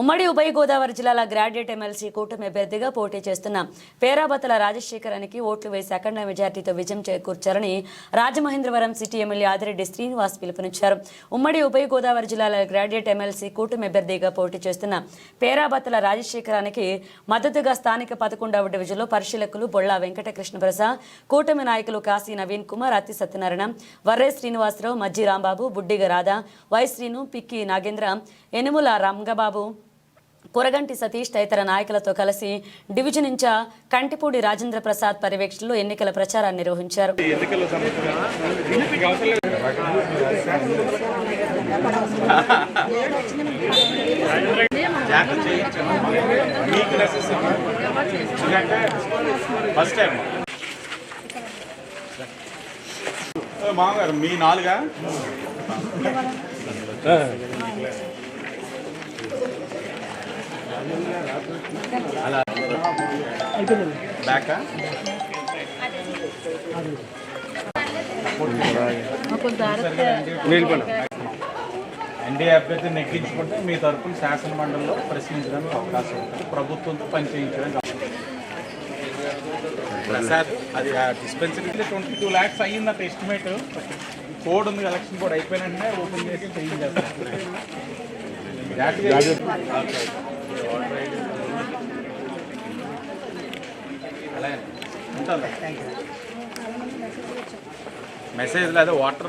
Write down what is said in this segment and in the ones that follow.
ఉమ్మడి ఉభయ గోదావరి జిల్లాల గ్రాడ్యుయేట్ ఎమ్మెల్సీ కూటమి అభ్యర్థిగా పోటీ చేస్తున్న పేరాబతల రాజశేఖరానికి ఓట్లు వేసి అఖండ మెజార్టీతో విజయం చేకూర్చారని రాజమహేంద్రవరం సిటీ ఎమ్మెల్యే ఆదిరెడ్డి శ్రీనివాస్ పిలుపునిచ్చారు. ఉమ్మడి ఉభయ గోదావరి జిల్లాల గ్రాడ్యుయేట్ ఎమ్మెల్సీ కూటమి అభ్యర్థిగా పోటీ చేస్తున్న పేరాబతల రాజశేఖరానికి మద్దతుగా స్థానిక పదకొండవ డివిజన్లో పరిశీలకులు బొళ్ళా వెంకటకృష్ణ ప్రసాద్ కూటమి నాయకులు కాశీ నవీన్ కుమార్ అతి సత్యనారాయణ వర్రే శ్రీనివాసరావు మజ్జి రాంబాబు బుడ్డిగ రాధా వై శ్రీను పిక్కి నాగేంద్ర ఎనుముల రంగబాబు కొరగంటి సతీష్ తదితర నాయకులతో కలిసి డివిజన్ ఇన్ఛార్జ్ కంటిపూడి రాజేంద్ర ప్రసాద్ పర్యవేక్షణలో ఎన్నికల ప్రచారాన్ని నిర్వహించారు. మామగారు మీ నాలుగా? బ్యాకా? ఎన్డీఏ అభ్యర్థిని నెగ్గించుకుంటే మీ తరపున శాసన మండలిలో ప్రశ్నించడానికి అవకాశం ఉంటుంది. ప్రభుత్వంతో పనిచేయించడానికి ప్రసాద్ అది డిస్పెన్సరీ ట్వంటీ టూ ల్యాక్స్ అయ్యిందంట ఎస్టిమేట్ కోడ్ ఉంది ఎలక్షన్ కోడ్ అయిపోయిన ఓపెన్ చేసి చేయించారు మెసేజ్ లేదా వాటర్?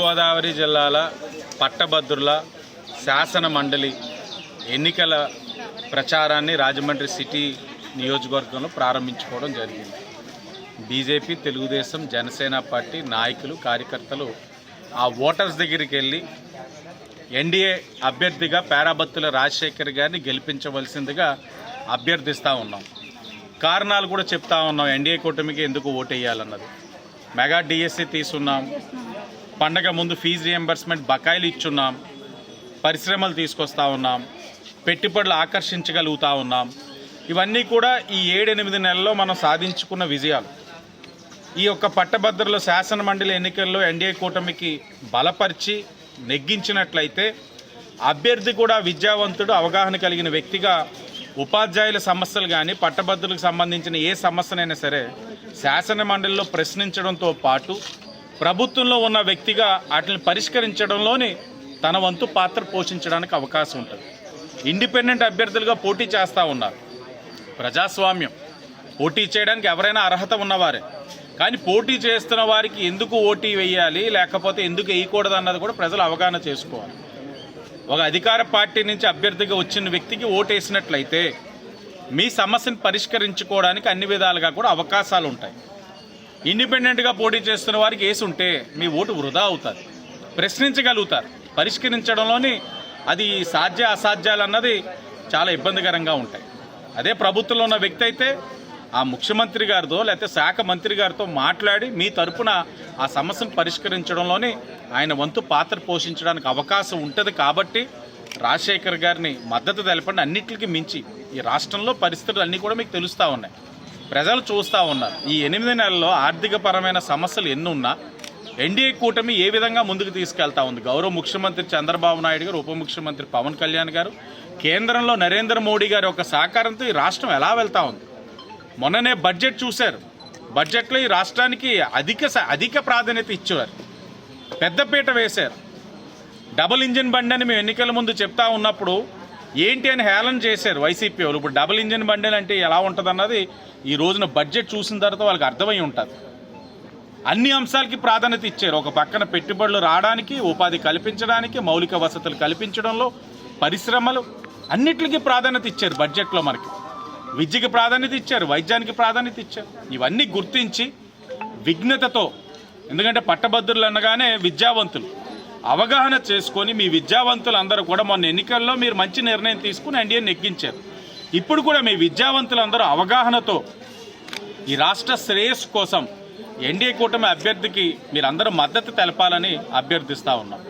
గోదావరి జిల్లాల పట్టభద్రుల శాసన మండలి ఎన్నికల ప్రచారాన్ని రాజమండ్రి సిటీ నియోజకవర్గంలో ప్రారంభించుకోవడం జరిగింది. బీజేపీ తెలుగుదేశం జనసేన పార్టీ నాయకులు కార్యకర్తలు ఆ ఓటర్స్ దగ్గరికి వెళ్ళి ఎన్డీఏ అభ్యర్థిగా పేరాబత్తుల రాజశేఖర్ గారిని గెలిపించవలసిందిగా అభ్యర్థిస్తూ ఉన్నాం. కారణాలు కూడా చెప్తా ఉన్నాం. ఎన్డీఏ కూటమికి ఎందుకు ఓటేయాలన్నది మెగా డిఎస్సి తీసున్నాం పండగ ముందు ఫీజు రియంబర్స్మెంట్ బకాయిలు ఇచ్చున్నాం. పరిశ్రమలు తీసుకొస్తా ఉన్నాం. పెట్టుబడులు ఆకర్షించగలుగుతా ఉన్నాం. ఇవన్నీ కూడా ఈ ఏడెనిమిది నెలల్లో మనం సాధించుకున్న విజయాలు. ఈ యొక్క పట్టభద్రుల శాసన మండలి ఎన్నికల్లో ఎన్డీఏ కూటమికి బలపరిచి నెగ్గించినట్లయితే అభ్యర్థి కూడా విద్యావంతుడు అవగాహన కలిగిన వ్యక్తిగా ఉపాధ్యాయుల సమస్యలు కానీ పట్టభద్రులకు సంబంధించిన ఏ సమస్యనైనా సరే శాసన మండలిలో ప్రశ్నించడంతో పాటు ప్రభుత్వంలో ఉన్న వ్యక్తిగా వాటిని పరిష్కరించడంలోనే తన వంతు పాత్ర పోషించడానికి అవకాశం ఉంటుంది. ఇండిపెండెంట్ అభ్యర్థులుగా పోటీ చేస్తూ ఉన్నారు. ప్రజాస్వామ్యం. పోటీ చేయడానికి ఎవరైనా అర్హత ఉన్నవారే. కానీ పోటీ చేస్తున్న వారికి ఎందుకు ఓటీ వేయాలి లేకపోతే ఎందుకు వేయకూడదు అన్నది కూడా ప్రజలు అవగాహన చేసుకోవాలి. ఒక అధికార పార్టీ నుంచి అభ్యర్థిగా వచ్చిన వ్యక్తికి ఓటేసినట్లయితే మీ సమస్యను పరిష్కరించుకోవడానికి అన్ని విధాలుగా కూడా అవకాశాలు ఉంటాయి. ఇండిపెండెంట్గా పోటీ చేస్తున్న వారికి వేసి ఉంటే మీ ఓటు వృధా అవుతుంది. ప్రశ్నించగలుగుతారు. పరిష్కరించడంలోని అది సాధ్య అసాధ్యాలు అన్నది చాలా ఇబ్బందికరంగా ఉంటాయి. అదే ప్రభుత్వంలో ఉన్న వ్యక్తి అయితే ఆ ముఖ్యమంత్రి గారితో లేకపోతే శాఖ మంత్రి గారితో మాట్లాడి మీ తరపున ఆ సమస్యను పరిష్కరించడంలోని ఆయన వంతు పాత్ర పోషించడానికి అవకాశం ఉంటుంది కాబట్టి రాజశేఖర్ గారిని మద్దతు తెలపండి. అన్నిటికీ మించి ఈ రాష్ట్రంలో పరిస్థితులు అన్నీ కూడా మీకు తెలుస్తూ ఉన్నాయి. ప్రజలు చూస్తూ ఉన్నారు. ఈ ఎనిమిది నెలల్లో ఆర్థికపరమైన సమస్యలు ఎన్ని ఉన్నా ఎన్డీఏ కూటమి ఏ విధంగా ముందుకు తీసుకెళ్తా ఉంది? గౌరవ ముఖ్యమంత్రి చంద్రబాబు నాయుడు గారు ఉప ముఖ్యమంత్రి పవన్ కళ్యాణ్ గారు కేంద్రంలో నరేంద్ర మోడీ గారి యొక్క సహకారంతో ఈ రాష్ట్రం ఎలా వెళ్తా ఉంది? మొన్ననే బడ్జెట్ చూశారు. బడ్జెట్లో ఈ రాష్ట్రానికి అధిక స- అధిక ప్రాధాన్యత ఇచ్చారు పెద్దపీట వేశారు. డబుల్ ఇంజిన్ బండి అని మేము ఎన్నికల ముందు చెప్తా ఉన్నప్పుడు ఏంటి అని హేళన చేశారు వైసీపీ వాళ్ళు. ఇప్పుడు డబుల్ ఇంజిన్ బండి అంటే ఎలా ఉంటుంది అన్నది ఈ రోజున బడ్జెట్ చూసిన తర్వాత వాళ్ళకి అర్థమై ఉంటుంది. అన్ని అంశాలకి ప్రాధాన్యత ఇచ్చారు. ఒక పక్కన పెట్టుబడులు రావడానికి ఉపాధి కల్పించడానికి మౌలిక వసతులు కల్పించడంలో పరిశ్రమలు అన్నిటికీ ప్రాధాన్యత ఇచ్చారు బడ్జెట్లో మనకి. విద్యకి ప్రాధాన్యత ఇచ్చారు వైద్యానికి ప్రాధాన్యత ఇచ్చారు. ఇవన్నీ గుర్తించి విఘ్నతతో ఎందుకంటే పట్టభద్రులు అనగానే విద్యావంతులు. అవగాహన చేసుకొని మీ విద్యావంతులు అందరూ కూడా మొన్న ఎన్నికల్లో మీరు మంచి నిర్ణయం తీసుకుని ఎన్డీఏ నెగ్గించారు. ఇప్పుడు కూడా మీ విద్యావంతులందరూ అవగాహనతో ఈ రాష్ట్ర శ్రేయస్సు కోసం ఎన్డీఏ కూటమి అభ్యర్థికి మీరందరూ మద్దతు తెలపాలని అభ్యర్థిస్తూ ఉన్నాం.